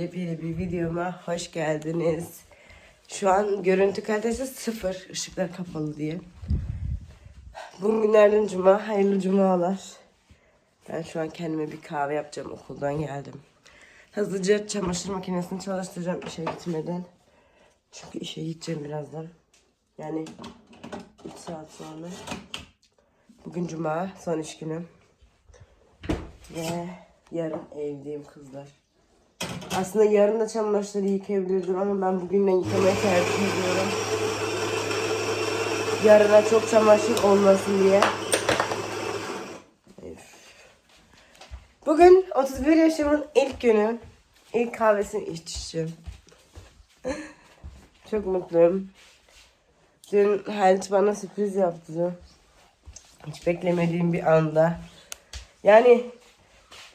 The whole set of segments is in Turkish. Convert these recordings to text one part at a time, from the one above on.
Yepyeni bir videoma hoş geldiniz. Şu an görüntü kalitesi sıfır. ışıklar kapalı diye. Bugün günlerden cuma. Hayırlı cumalar. Ben şu an kendime bir kahve yapacağım. Okuldan geldim. Hızlıca çamaşır makinesini çalıştıracağım işe gitmeden. Çünkü işe gideceğim birazdan. Yani 3 saat sonra. Bugün cuma. Son iş günüm. Ve yarın evdeyim kızlar. Aslında yarın da çamaşırları yıkayabilirdim ama ben bugünden yıkamayı tercih ediyorum. Yarına çok çamaşır olmasın diye. Bugün 31 yaşımın ilk günü. İlk kahvesini içeceğim. çok mutluyum. Dün Halit bana sürpriz yaptı. Hiç beklemediğim bir anda. Yani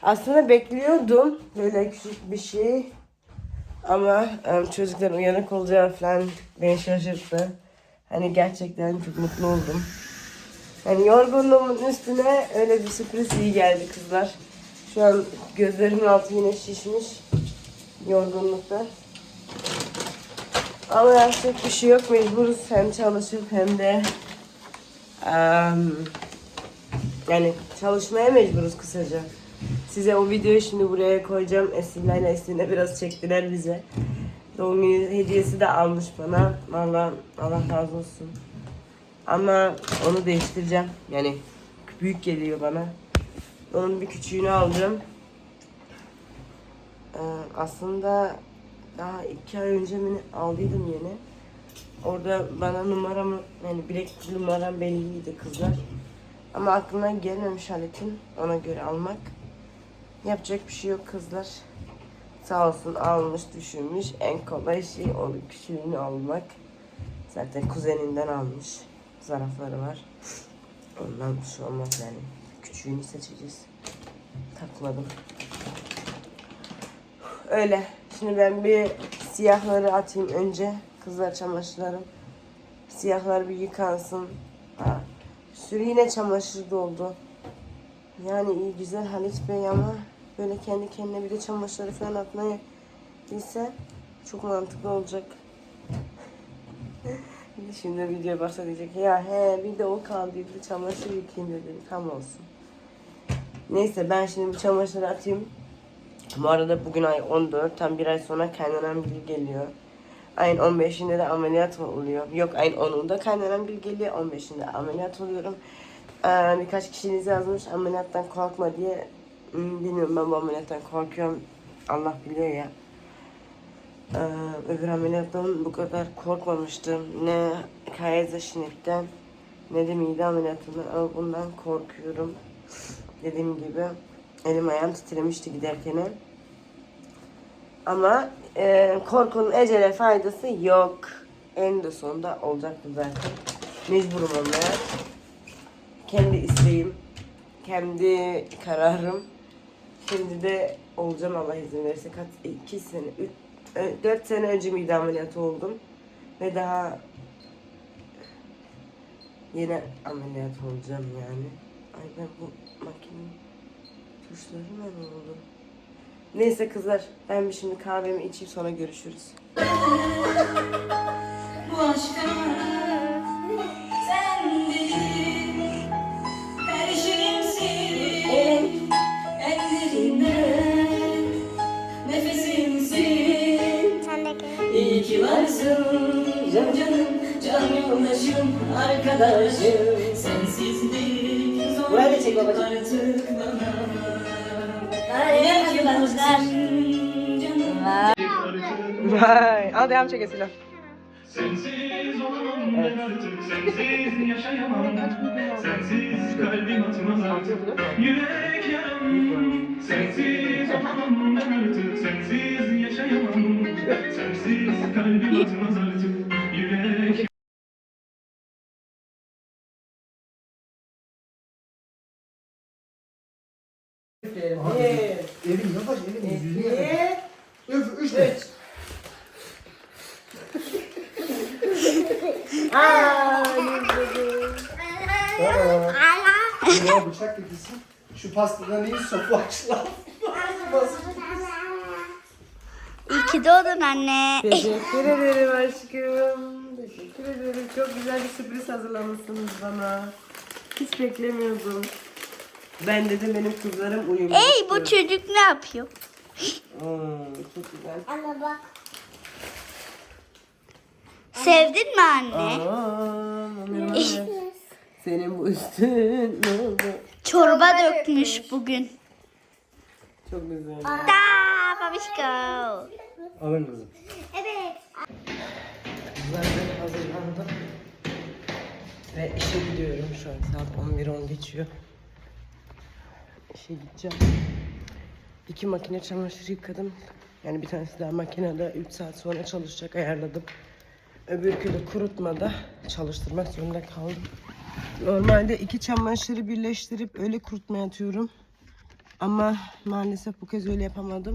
aslında bekliyordum böyle küçük bir şey. Ama em, çocukların uyanık olacağı falan beni şaşırttı. Hani gerçekten çok mutlu oldum. Hani yorgunluğumun üstüne öyle bir sürpriz iyi geldi kızlar. Şu an gözlerimin altı yine şişmiş. Yorgunlukta. Ama yapacak bir şey yok. Mecburuz hem çalışıp hem de em, yani çalışmaya mecburuz kısaca. Size o videoyu şimdi buraya koyacağım. Esin'le ile Esin'le biraz çektiler bize. Doğum günü hediyesi de almış bana. Valla Allah razı olsun. Ama onu değiştireceğim. Yani büyük geliyor bana. Onun bir küçüğünü alacağım. Ee, aslında daha iki ay önce ne aldıydım yeni. Orada bana numaramı yani bilek numaram belliydi kızlar. Ama aklına gelmemiş Halit'in ona göre almak. Yapacak bir şey yok kızlar. Sağ olsun almış düşünmüş. En kolay şey o küçüğünü almak. Zaten kuzeninden almış. Zarafları var. Ondan bir şey olmaz yani. Küçüğünü seçeceğiz. Takmadım. Öyle. Şimdi ben bir siyahları atayım önce. Kızlar çamaşırlarım. Siyahlar bir yıkansın. Ha. Sürü yine çamaşır doldu. Yani iyi güzel Halit Bey ama böyle kendi kendine bir de çamaşırları falan atmaya bilse çok mantıklı olacak. Şimdi video başta diyecek ya he bir de o kaldı bir de çamaşır yıkayayım dedim tam olsun. Neyse ben şimdi bir çamaşırı atayım. Bu arada bugün ay 14 tam bir ay sonra kaynanan bir geliyor. Ayın 15'inde de ameliyat oluyor. Yok ayın 10'unda kaynanan bir geliyor. 15'inde ameliyat oluyorum. Ee, birkaç kişiniz yazmış ameliyattan korkma diye. Hmm, bilmiyorum ben bu ameliyattan korkuyorum. Allah biliyor ya. Ee, öbür ameliyattan bu kadar korkmamıştım. Ne Kaiser Schnitt'ten ne de mide ameliyatından ama bundan korkuyorum. Dediğim gibi elim ayağım titremişti giderken. Ama e, korkunun ecele faydası yok. En de sonunda olacaktı zaten. Mecburum olmaya. Kendi isteğim, kendi kararım. Şimdi de olacağım Allah izin verirse. Kaç, iki sene, üç, ö- dört sene önce mide ameliyatı oldum. Ve daha yine ameliyat olacağım yani. Ay ben bu makinenin tuşları ne oldu? Neyse kızlar ben bir şimdi kahvemi içeyim sonra görüşürüz. Bu aşka varsın Can canım Can yoldaşım Arkadaşım. Sensizlik zor Burayı da çek babacığım. Artık bana. Canım Vay. Al devam çek Esila. Sensiz olamam ben artık sensiz yaşayamam. Sensiz kalbim atmaz artık. yürek yaram Sensiz olamam ben artık sensiz yaşayamam. Sensiz kalbim atmaz artık Evin yavaş evin yüzüne yakın. Üf üç de. Aa, Ya bıçak getirsin. Şu pastadan iyi sofu açlar. İyi ki doğdun anne. Teşekkür ederim aşkım. Teşekkür ederim. Çok güzel bir sürpriz hazırlamışsınız bana. Hiç beklemiyordum. Ben dedim benim kızlarım uyumlu. Ey bu çocuk ne yapıyor? Hmm, çok güzel. Anne bak. Sevdin mi anne? Aman. Senin bu üstün ne oldu? Çorba dökmüş bugün. Çok güzel. Da babişko. Alın kızım. Evet. Kızlar ben hazırlandım. Ve işe gidiyorum şu an saat 11.10 geçiyor. İşe gideceğim. İki makine çamaşır yıkadım. Yani bir tanesi daha makinede 3 saat sonra çalışacak ayarladım. Öbürkü de kurutmada çalıştırmak zorunda kaldım. Normalde iki çamaşırı birleştirip öyle kurutmaya atıyorum. Ama maalesef bu kez öyle yapamadım.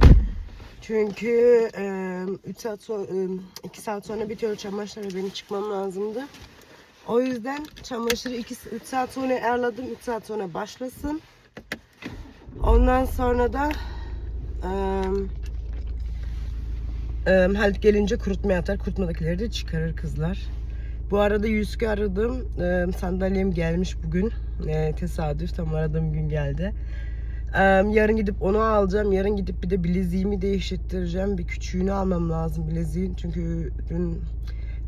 Çünkü 3 saat sonra 2 saat sonra bitiyor çamaşır ve benim çıkmam lazımdı. O yüzden çamaşırı 2 3 saat sonra ayarladım. 3 saat sonra başlasın. Ondan sonra da e, e, Halit gelince kurutmaya atar. Kurutmadakileri de çıkarır kızlar. Bu arada Yüzük'ü aradım. E, sandalyem gelmiş bugün. E, tesadüf tam aradığım gün geldi. Ee, yarın gidip onu alacağım. Yarın gidip bir de bileziğimi değiştireceğim. Bir küçüğünü almam lazım bileziğin. Çünkü dün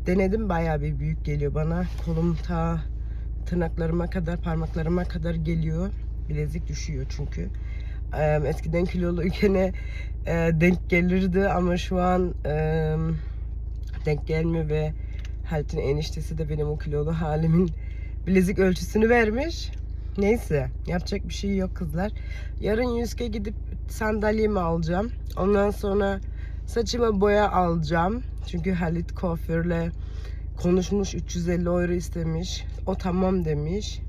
denedim bayağı bir büyük geliyor bana. Kolum ta tırnaklarıma kadar, parmaklarıma kadar geliyor. Bilezik düşüyor çünkü. Eskiden kiloluyken e, denk gelirdi ama şu an denk gelmiyor ve Halit'in eniştesi de benim o kilolu halimin bilezik ölçüsünü vermiş. Neyse yapacak bir şey yok kızlar. Yarın Yüzke gidip sandalyemi alacağım. Ondan sonra saçıma boya alacağım. Çünkü Halit kuaförle konuşmuş 350 euro istemiş. O tamam demiş.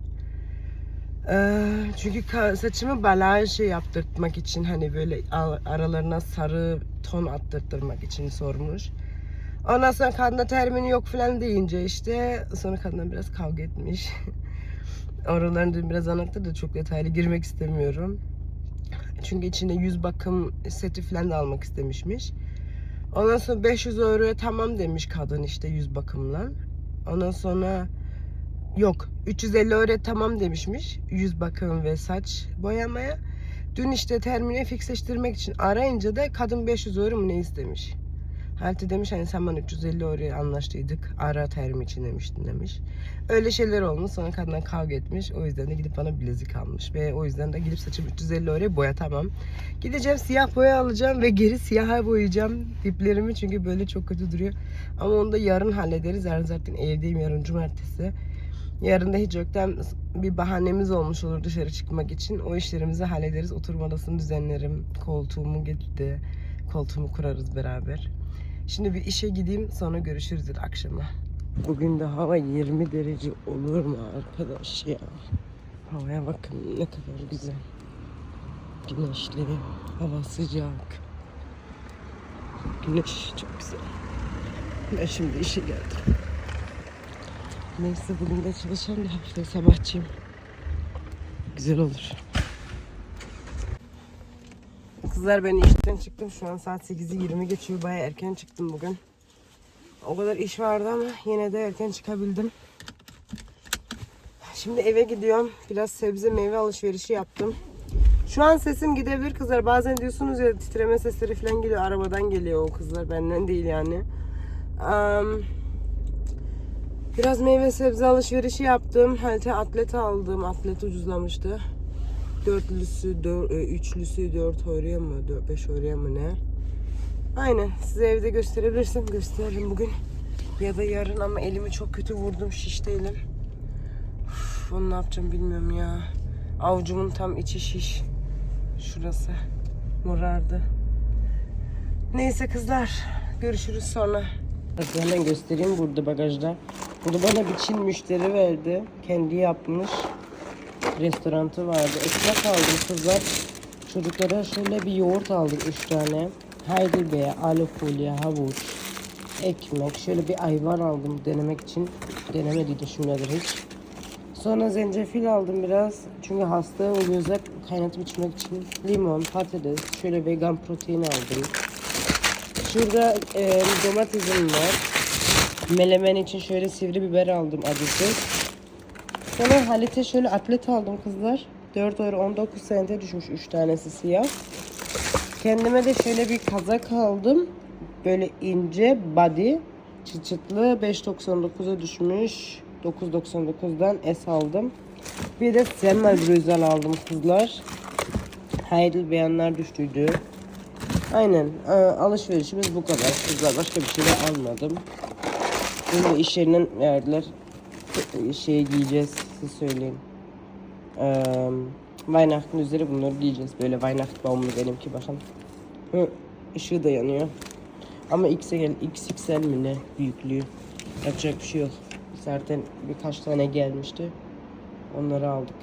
Çünkü saçımı balaj yaptırtmak için hani böyle al- aralarına sarı ton attırtmak için sormuş. Ondan sonra kadına termini yok falan deyince işte sonra kadına biraz kavga etmiş. Oralarını dün biraz anlattı da çok detaylı girmek istemiyorum. Çünkü içinde yüz bakım seti falan da almak istemişmiş. Ondan sonra 500 euroya tamam demiş kadın işte yüz bakımla. Ondan sonra yok 350 euro tamam demişmiş yüz bakım ve saç boyamaya. Dün işte termini fiksleştirmek için arayınca da kadın 500 euro mu ne istemiş. Halte demiş hani sen bana 350 euroya anlaştıydık. Ara termi için demiştin demiş. Öyle şeyler olmuş. Sonra kadınla kavga etmiş. O yüzden de gidip bana bilezik almış. Ve o yüzden de gidip saçımı 350 euroya boyatamam. Gideceğim siyah boya alacağım ve geri siyaha boyayacağım diplerimi. Çünkü böyle çok kötü duruyor. Ama onu da yarın hallederiz. Yarın zaten evdeyim. Yarın cumartesi. Yarın da hiç yoktan bir bahanemiz olmuş olur dışarı çıkmak için. O işlerimizi hallederiz. Oturma odasını düzenlerim. Koltuğumu getirdi. Koltuğumu kurarız beraber. Şimdi bir işe gideyim sonra görüşürüz akşama. Bugün de hava 20 derece olur mu arkadaş ya? Havaya bakın ne kadar güzel. Güneşli, hava sıcak. Güneş çok güzel. Ben şimdi işe geldim. Neyse bugün de çalışacağım da hafifte sabahçıyım. Güzel olur. Kızlar ben işten çıktım. Şu an saat 8'i 20 geçiyor. Baya erken çıktım bugün. O kadar iş vardı ama yine de erken çıkabildim. Şimdi eve gidiyorum. Biraz sebze meyve alışverişi yaptım. Şu an sesim gidebilir kızlar. Bazen diyorsunuz ya titreme sesleri falan geliyor. Arabadan geliyor o kızlar. Benden değil yani. Am, biraz meyve sebze alışverişi yaptım. Halte atlet aldım. Atlet ucuzlamıştı. Dörtlüsü, dör, e, üçlüsü dört oraya mı? Dört, beş oraya mı ne? Aynen. Size evde gösterebilirsem gösteririm bugün. Ya da yarın ama elimi çok kötü vurdum. Şişti elim. Uf, onu ne yapacağım bilmiyorum ya. Avucumun tam içi şiş. Şurası. Morardı. Neyse kızlar. Görüşürüz sonra. Bakın hemen göstereyim burada bagajda. Burada bana bir Çin müşteri verdi. Kendi yapmış. Restorantı vardı. Ekmek aldım kızlar. Çocuklara şöyle bir yoğurt aldım 3 tane. Heidelbeer, alu folye, havuç, ekmek. Şöyle bir ayvar aldım denemek için. Denemedi düşünmedir hiç. Sonra zencefil aldım biraz. Çünkü hasta oluyorsak kaynatıp içmek için. Limon, patates, şöyle vegan protein aldım. Şurada e, domatesim var. Melemen için şöyle sivri biber aldım acısı. Sonra Halit'e şöyle atlet aldım kızlar. 4 euro 19 sente düşmüş 3 tanesi siyah. Kendime de şöyle bir kazak aldım. Böyle ince body. Çıt çıtlı 5.99'a düşmüş. 9.99'dan S aldım. Bir de Semmel Brüzel aldım kızlar. Heidelbeerenler düştüydü. Aynen. Ee, alışverişimiz bu kadar kızlar. Başka bir şey de almadım. Şimdi iş yerinden verdiler. Şey giyeceğiz. Size söyleyeyim. Ee, Weihnachten üzeri bunları giyeceğiz. Böyle Weihnachtsbaumlu benimki bakın. Hı, ışığı da yanıyor. Ama XL, XXL mi ne büyüklüğü. Yapacak bir şey yok. Zaten birkaç tane gelmişti. Onları aldık.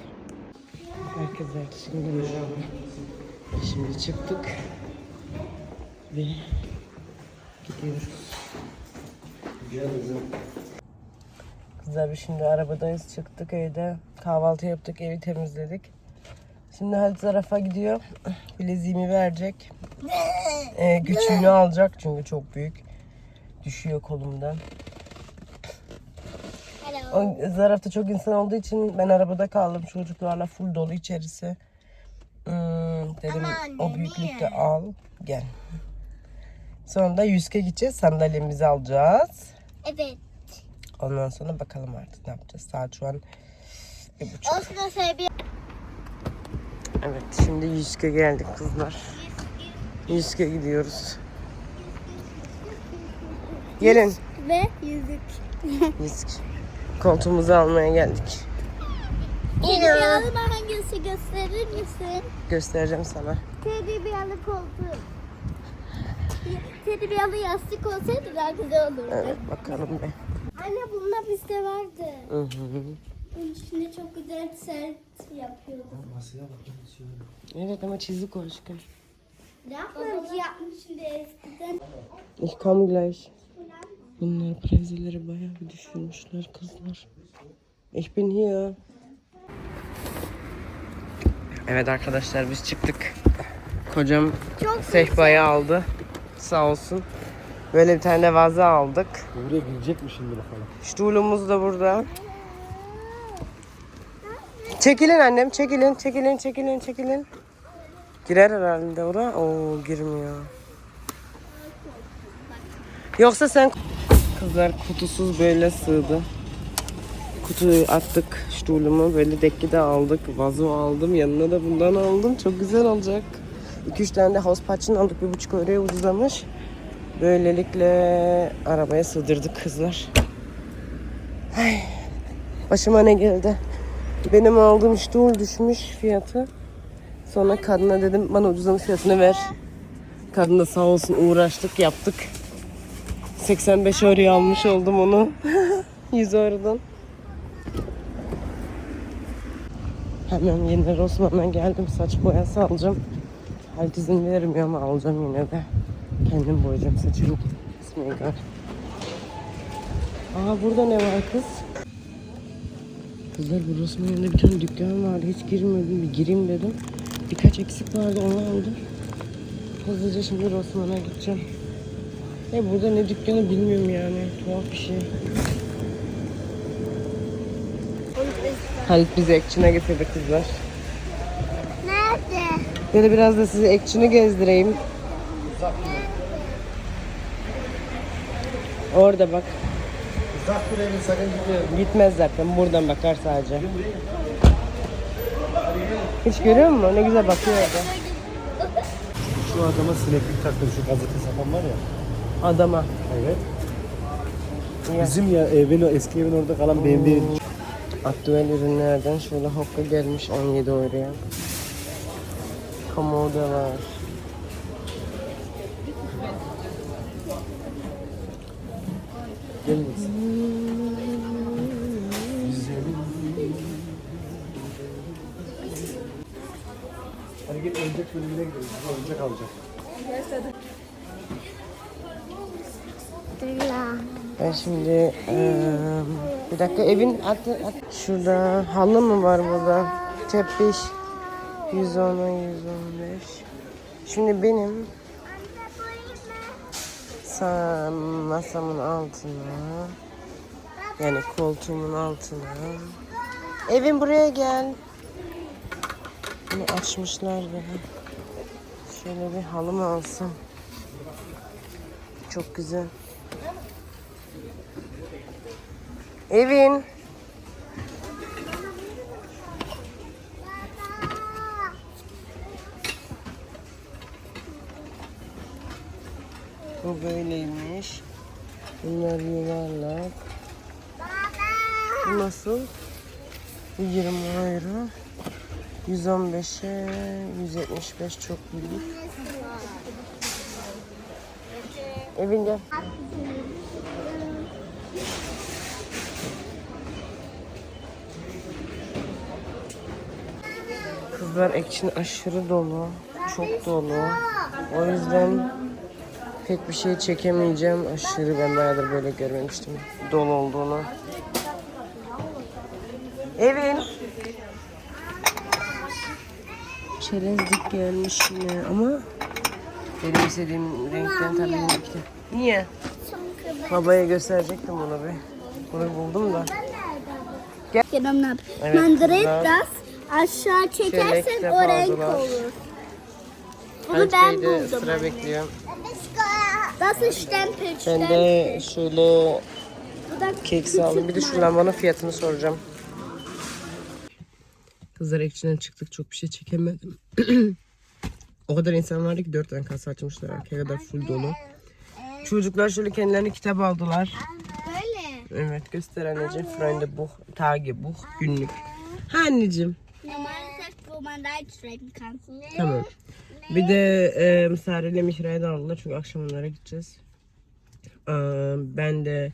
Herkese şimdi merhaba. Şimdi çıktık. Ve gidiyoruz. Kızlar biz şimdi arabadayız. Çıktık evde. Kahvaltı yaptık. Evi temizledik. Şimdi Halit Zaraf'a gidiyor. Bileziğimi verecek. Ee, küçüğünü alacak çünkü çok büyük. Düşüyor kolumdan. O Zaraf'ta çok insan olduğu için ben arabada kaldım. Çocuklarla full dolu içerisi. Hmm, dedim o büyüklükte al. Gel. Sonra da Yüzke gideceğiz. Sandalyemizi alacağız. Evet. Ondan sonra bakalım artık ne yapacağız. Saat şu an bir buçuk. Osman sebebi Evet şimdi Yüzke geldik kızlar. Yüzke gidiyoruz. Gelin. ve yüzük. Yüzke. Koltuğumuzu almaya geldik. Teddy bir hangisi gösterir misin? Göstereceğim sana. Bir yalı koltuğu. Teddy bir yalı yastık olsaydı daha güzel olurdu. Evet bakalım be. Anne bunda bizde vardı. Hı hı. Bunun içinde çok güzel sert yapıyordu. Evet ama çizik o aşkım. Ne yapmış? yapmış şimdi eskiden. Ich komme gleich. Bunlar prezeleri bayağı bir düşürmüşler kızlar. Ich bin hier. Evet arkadaşlar biz çıktık. Kocam sehpayı aldı. Sağ olsun. Böyle bir tane vaza aldık. Buraya girecek mi şimdi bakalım? Stulumuz da burada. Çekilin annem, çekilin, çekilin, çekilin, çekilin. Girer herhalde oraya. Oo girmiyor. Yoksa sen... Kızlar kutusuz böyle sığdı. Kutuyu attık stulumu böyle dekki de aldık. Vazo aldım yanına da bundan aldım. Çok güzel olacak. 2-3 tane de house patch'ın aldık. Bir buçuk euroya ucuzlamış. Böylelikle arabaya sığdırdık kızlar. Ay, başıma ne geldi? Benim aldığım stul düşmüş fiyatı. Sonra kadına dedim bana ucuzlamış fiyatını ver. Kadın da sağ olsun uğraştık yaptık. 85 euroya almış oldum onu. 100 eurodan. Hemen yine Rosman'a geldim. Saç boyası alacağım. İzin vermiyor ama alacağım yine de. Kendim boyayacağım saçımı. Bismillah. Aa burada ne var kız? Kızlar bu Rosman'ın yanında bir tane dükkan vardı. Hiç girmedim. Bir gireyim dedim. Birkaç eksik vardı onu aldım. Hızlıca şimdi Rosman'a gideceğim. E burada ne dükkanı bilmiyorum yani. Tuhaf bir şey. Halit bizi Ekçin'e getirdi kızlar. Ya da biraz da sizi Ekçin'i gezdireyim. Orada bak. Uzak dur evin sakın gitmeyelim. Gitmez zaten. Buradan bakar sadece. Hiç görüyor musun? Ne güzel bakıyor orada. Şu adama sineklik taktım şu gazete sapan var ya. Adama. Evet. Ya. Bizim ya evin eski evin orada kalan BMW'nin Aktüel ürünlerden şöyle hokka gelmiş 17 euroya. Komodo var. gelmesin. Güzelim. Hadi gel oyuncak bölümüne gidelim. Bize oyuncak alacak. Ben şimdi eee, bir dakika evin atı, at- şurada halı mı var burada? Tepiş 110'a 115. Şimdi benim Masam, masamın altına. Yani koltuğumun altına. Evin buraya gel. Bunu açmışlar bile. Şöyle bir halı mı alsam? Çok güzel. Evin. Bu böyleymiş. Bunlar yuvarlak. Bu nasıl? Bu 20 euro. 115'e 175 çok büyük. Evin gel. Kızlar ekşin aşırı dolu. Çok dolu. O yüzden pek bir şey çekemeyeceğim. Aşırı ben bayağıdır böyle görmemiştim. Dolu olduğunu. Evin. Çerezlik gelmiş yine ama benim istediğim renkten tabii ki. Niye? Babaya gösterecektim bunu bir. Bunu buldum da. Yanımdan. Evet, Mandırayıp kızlar. biraz aşağı çekersen o renk olur. Bunu Her ben şeyde buldum. sıra bekliyorum. Das ist Stempel. Ben Stempel. de şöyle Bu da kek aldım. Bir de şu lambanın fiyatını soracağım. Kızlar ekşiden çıktık. Çok bir şey çekemedim. o kadar insan vardı ki dört tane kasa açmışlar. Arkaya kadar full dolu. Çocuklar şöyle kendilerine kitap aldılar. Böyle. Evet göster anneciğim. Freunde Buch, Tagebuch, günlük. Ha anneciğim. Normales Heft, wo man reinschreiben kann. Tamam. Bir de e, Sare ile Mihra'yı da aldılar çünkü akşam onlara gideceğiz. Ee, ben de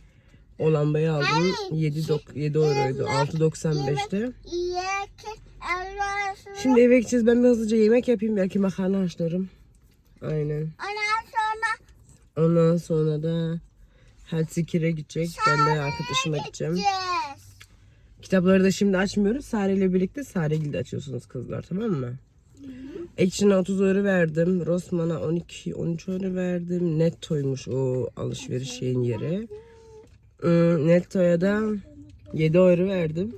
o lambayı aldım. 7, dok 7 euroydu. 6.95'te. Şimdi eve gideceğiz. Ben bir hızlıca yemek yapayım. Belki makarna haşlarım. Aynen. Ondan sonra Ondan sonra da Helsikir'e gidecek. Ben de arkadaşıma gideceğim. Kitapları da şimdi açmıyoruz. Sare ile birlikte Saregil'de açıyorsunuz kızlar tamam mı? Action'a 30 euro verdim. Rossmann'a 12 13 euro verdim. Netto'ymuş o alışveriş şeyin yeri. Ee, Netto'ya da 7 euro verdim.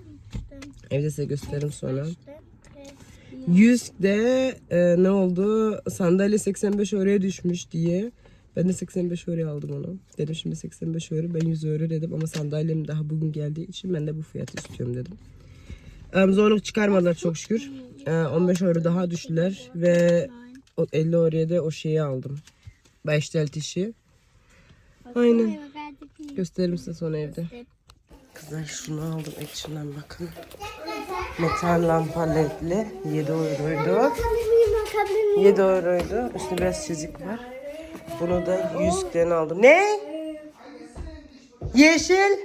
Evde size gösteririm sonra. 100 de e, ne oldu? Sandalye 85 euroya düşmüş diye. Ben de 85 euroya aldım onu. Dedim şimdi 85 euro ben 100 euro dedim ama sandalyem daha bugün geldiği için ben de bu fiyatı istiyorum dedim. Em, Zorluk çıkarmadılar çok şükür. E, 15 euro daha düştüler ve o 50 euroya da o şeyi aldım. Beştelt işi. Aynen. Gösteririm size sonra evde. Kızlar şunu aldım Action'dan bakın. Metal lampa ledli 7 euroydu. 7 euroydu. Üstünde biraz çizik var. Bunu da 100'den aldım. Ne? Yeşil.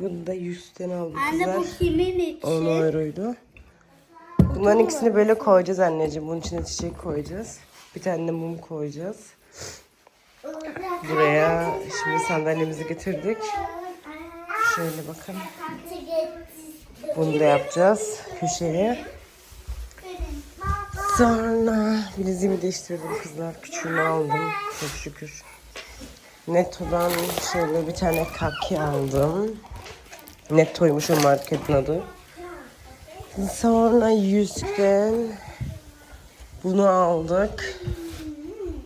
Bunu da 100'den aldım Anne kızlar. bu kimin 10 için? euroydu. Bunların ikisini böyle koyacağız anneciğim. Bunun içine çiçek koyacağız. Bir tane de mum koyacağız. Buraya şimdi sandalyemizi getirdik. Şöyle bakın. Bunu da yapacağız köşeye. Sonra bileziğimi değiştirdim kızlar. Küçüğünü aldım. Çok şükür. Netto'dan şöyle bir tane kaki aldım. Netto'ymuş o marketin adı. Sonra yüzden bunu aldık.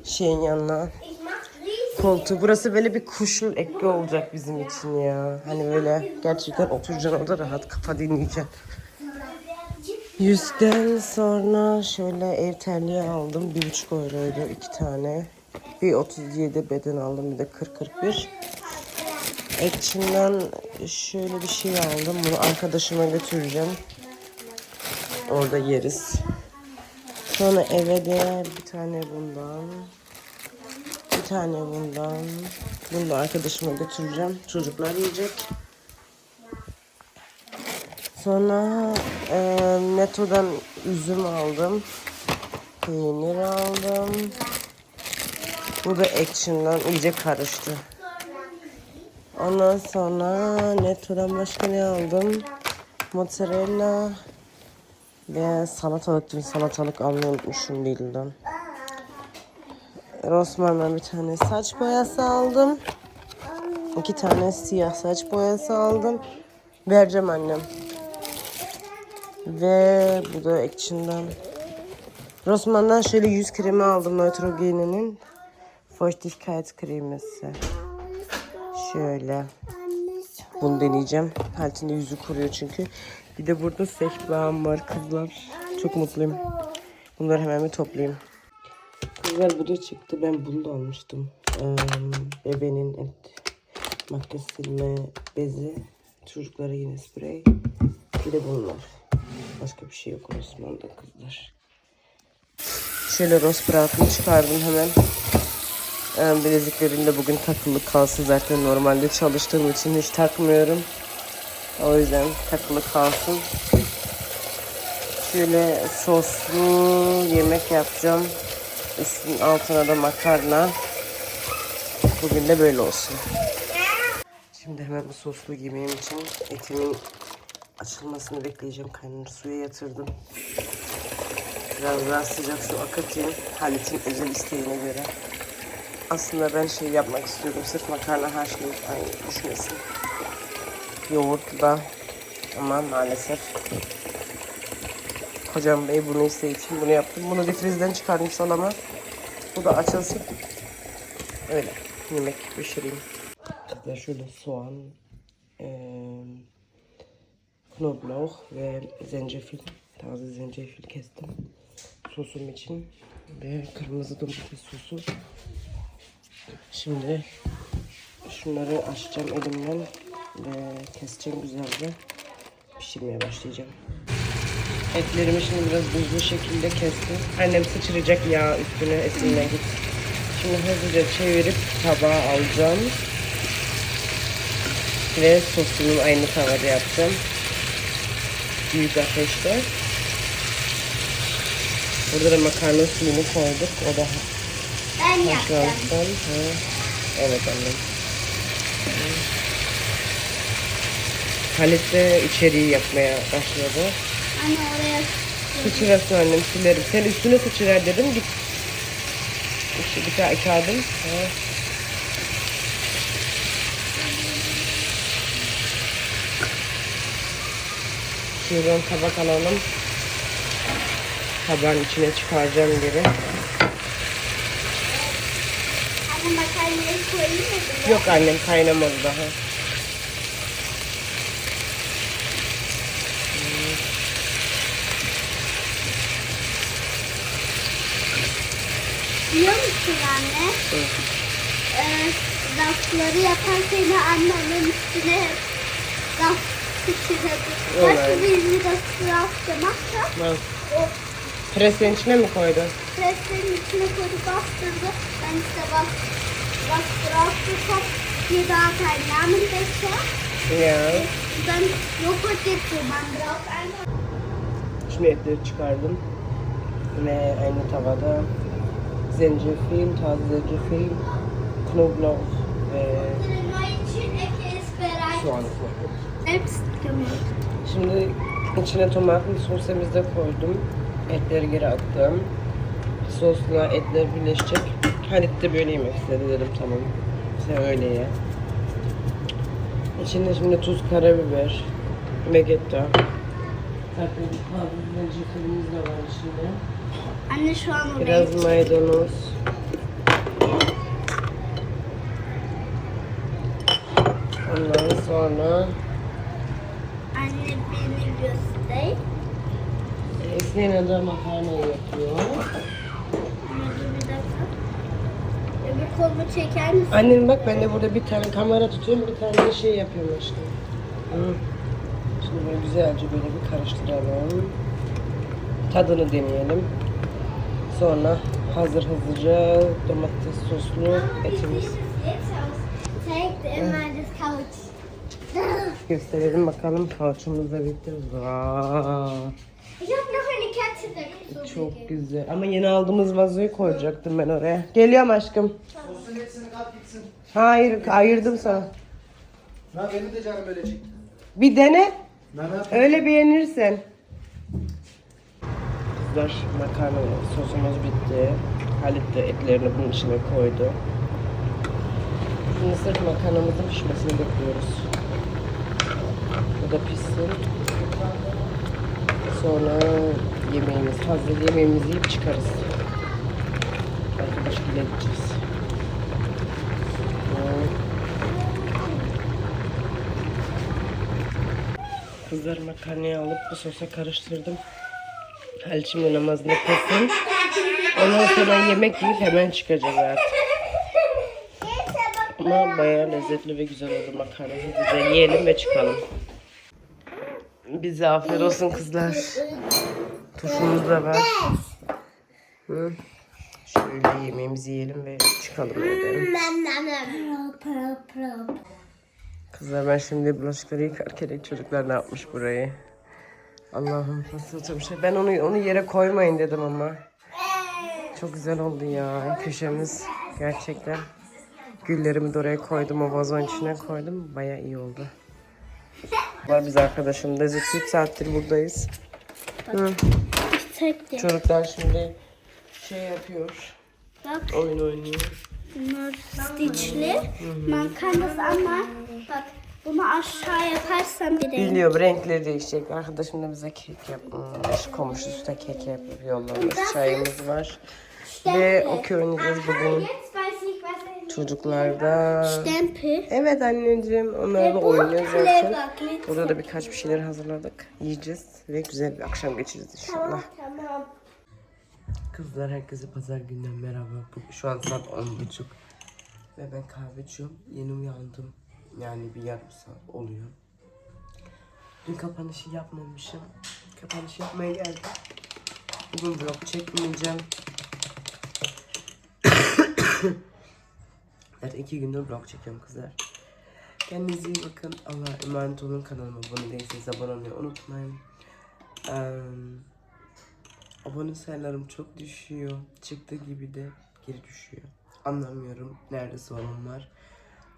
Şeyin yanına. Koltuğu. Burası böyle bir kuşun ekli olacak bizim için ya. Hani böyle gerçekten oturacaksın orada rahat kafa dinleyeceksin. Yüzden sonra şöyle ev terliği aldım. Bir buçuk euroydu iki tane. Bir 37 beden aldım bir de 40-41. Action'dan şöyle bir şey aldım. Bunu arkadaşıma götüreceğim. Orada yeriz. Sonra eve de bir tane bundan. Bir tane bundan. Bunu da arkadaşıma götüreceğim. Çocuklar yiyecek. Sonra e, Neto'dan üzüm aldım. Peynir aldım. Bu da Action'dan iyice karıştı. Ondan sonra Neto'dan başka ne aldım? Mozzarella ve salatalık. Dün salatalık almayı unutmuşum Lidl'den. Rosman'dan bir tane saç boyası aldım. İki tane siyah saç boyası aldım. Vereceğim annem. Ve bu da Action'dan. Rosman'dan şöyle yüz kremi aldım Neutrogene'nin. Feuchtigkeit kremisi. Şöyle. Bunu deneyeceğim. Haltinde yüzü kuruyor çünkü. Bir de burada sehpam var kızlar. Çok mutluyum. Bunları hemen bir toplayayım. Kızlar bu da çıktı. Ben bunu da almıştım. Ee, bebeğin et, makyaj silme bezi. Çocuklara yine sprey. Bir de bunlar. Başka bir şey yok Osman'da kızlar. Şöyle Rosbrat'ını çıkardım hemen. Ee, bileziklerim de bugün takılı kalsın zaten normalde çalıştığım için hiç takmıyorum. O yüzden takılı kalsın. Şöyle soslu yemek yapacağım. Üstün altına da makarna. Bugün de böyle olsun. Şimdi hemen bu soslu yemeğim için etimin açılmasını bekleyeceğim. Kaynar suya yatırdım. Biraz daha sıcak su akıtayım. Halit'in özel isteğine göre. Aslında ben şey yapmak istiyorum. Sırf makarna haşlayıp aynı düşmesin. Yoğurtla. Ama maalesef Kocam bey bunu istediği için bunu yaptım. Bunu difrizden çıkardım salama. Bu da açılsın. Öyle yemek pişireyim. Bizde şöyle soğan, eee knoblauch ve zencefil. Taze zencefil kestim. Sosum için. Ve kırmızı domates sosu. Şimdi şunları açacağım elimden ve keseceğim güzelce. Pişirmeye başlayacağım. Etlerimi şimdi biraz buzlu şekilde kestim. Annem sıçrayacak yağ üstüne esimle git. Şimdi hızlıca çevirip tabağa alacağım. Ve sosumu aynı tavada yapacağım. Büyük ateşte. Burada da makarna suyunu koyduk. O da Ben yaptım. haşlansın. Ha. Evet annem. Halit de içeriği yapmaya başladı. Anne oraya Sıçrasın annem silerim. Sen üstüne sıçrar dedim git. İşte bir tane kağıdım. Ha. Şuradan tabak alalım. Tabağın içine çıkaracağım geri. anne makarnayı koyayım mı? Yok annem kaynamadı daha. Biliyor musun anne? Ee, rafları yaparken de annemin üstüne raf sıçradı. Evet. Nasıl birini de raf o Presin içine mi koydun? preslerin içine koydu bastırdı. Ben işte bas, bastırsam bir daha kaynağımın bekle. Ya. Ben yok edeceğim ben biraz. Şimdi etleri çıkardım. Ve aynı tavada zencefil, taze zencefil, knoblauch ve soğan. Şimdi içine tomatlı sosumuzu da koydum. Etleri geri attım. Sosla etler birleşecek. Halit de böyle yemek istedi dedim tamam. Sen öyle ye. İçinde şimdi tuz, karabiber, vegeta. Zaten taze zencefilimiz de var içinde. Anne şu an oraya Biraz maydanoz. Ondan sonra Anne beni göster. Esneyen de makarna yapıyor. Anne dur bir dakika. Öbür kolumu çeker misin? Annem bak ben de burada bir tane kamera tutuyorum bir tane de şey yapıyorum aşkım. Hı. Şimdi böyle güzelce böyle bir karıştıralım. Tadını deneyelim. Sonra hazır hızlıca domates soslu etimiz. Gösterelim bakalım kauçumuz da bitti. Çok güzel. Ama yeni aldığımız vazoyu koyacaktım ben oraya. Geliyorum aşkım. Sosun hepsini kat gitsin. Hayır ayırdım sana. Ha benim de canım öyle çekti. Bir dene. Ben ne yapayım? Öyle beğenirsen. Kızlar makarna sosumuz bitti. Halit de etlerini bunun içine koydu. Şimdi sırf makarnamızın pişmesini bekliyoruz. Bu da pişsin. Sonra yemeğimiz hazır. Yemeğimizi yiyip çıkarız. Belki başka yere gideceğiz. Kızlar makarnayı alıp bu sosa karıştırdım. Şimdi namazını kılsın. Ondan sonra yemek yiyip hemen çıkacağız artık. Ama bayağı lezzetli ve güzel oldu makarna. De yiyelim ve çıkalım. Bize afiyet olsun kızlar. Turşumuz da var. Hı. Şöyle yemeğimizi yiyelim ve çıkalım evden. Kızlar ben şimdi bulaşıkları yıkarken çocuklar ne yapmış burayı? Allah'ım nasıl çok şey. Ben onu onu yere koymayın dedim ama. Çok güzel oldu ya köşemiz gerçekten. Güllerimi de oraya koydum o vazon içine koydum. Baya iyi oldu. Var biz arkadaşım da 3 saattir buradayız. Hı. Çocuklar şimdi şey yapıyor. Bak Oyun oynuyor. bunlar stitchli. Makarnası ama bak bunu aşağı yaparsam bir renk. Biliyorum renkleri değişecek. Arkadaşım da bize kek yapmış. Komşusu da kek yapıp yollamış. Çayımız var. Ve oynayacağız bugün. Çocuklarda. Stempel. Evet anneciğim. Onlar da Bu oynuyor zaten. Burada da birkaç bir şeyler hazırladık. Yiyeceğiz ve güzel bir akşam geçireceğiz inşallah. Tamam. Kızlar herkese pazar günden merhaba. Şu an saat 10.30 ve ben kahve içiyorum. Yeni uyandım. Yani bir yarım saat oluyor. Dün kapanışı yapmamışım. Kapanış yapmaya geldim. Bugün vlog çekmeyeceğim. Zaten iki gündür vlog çekiyorum kızlar. Kendinize iyi bakın. Allah'a emanet olun. Kanalıma abone değilseniz abone olmayı unutmayın. Eee Abone sayılarım çok düşüyor. Çıktığı gibi de geri düşüyor. Anlamıyorum nerede sorun var.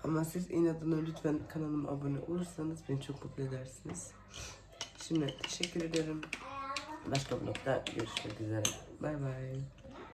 Ama siz inadına lütfen kanalıma abone olursanız beni çok mutlu edersiniz. Şimdi teşekkür ederim. Başka bir nokta görüşmek üzere. Bay bay.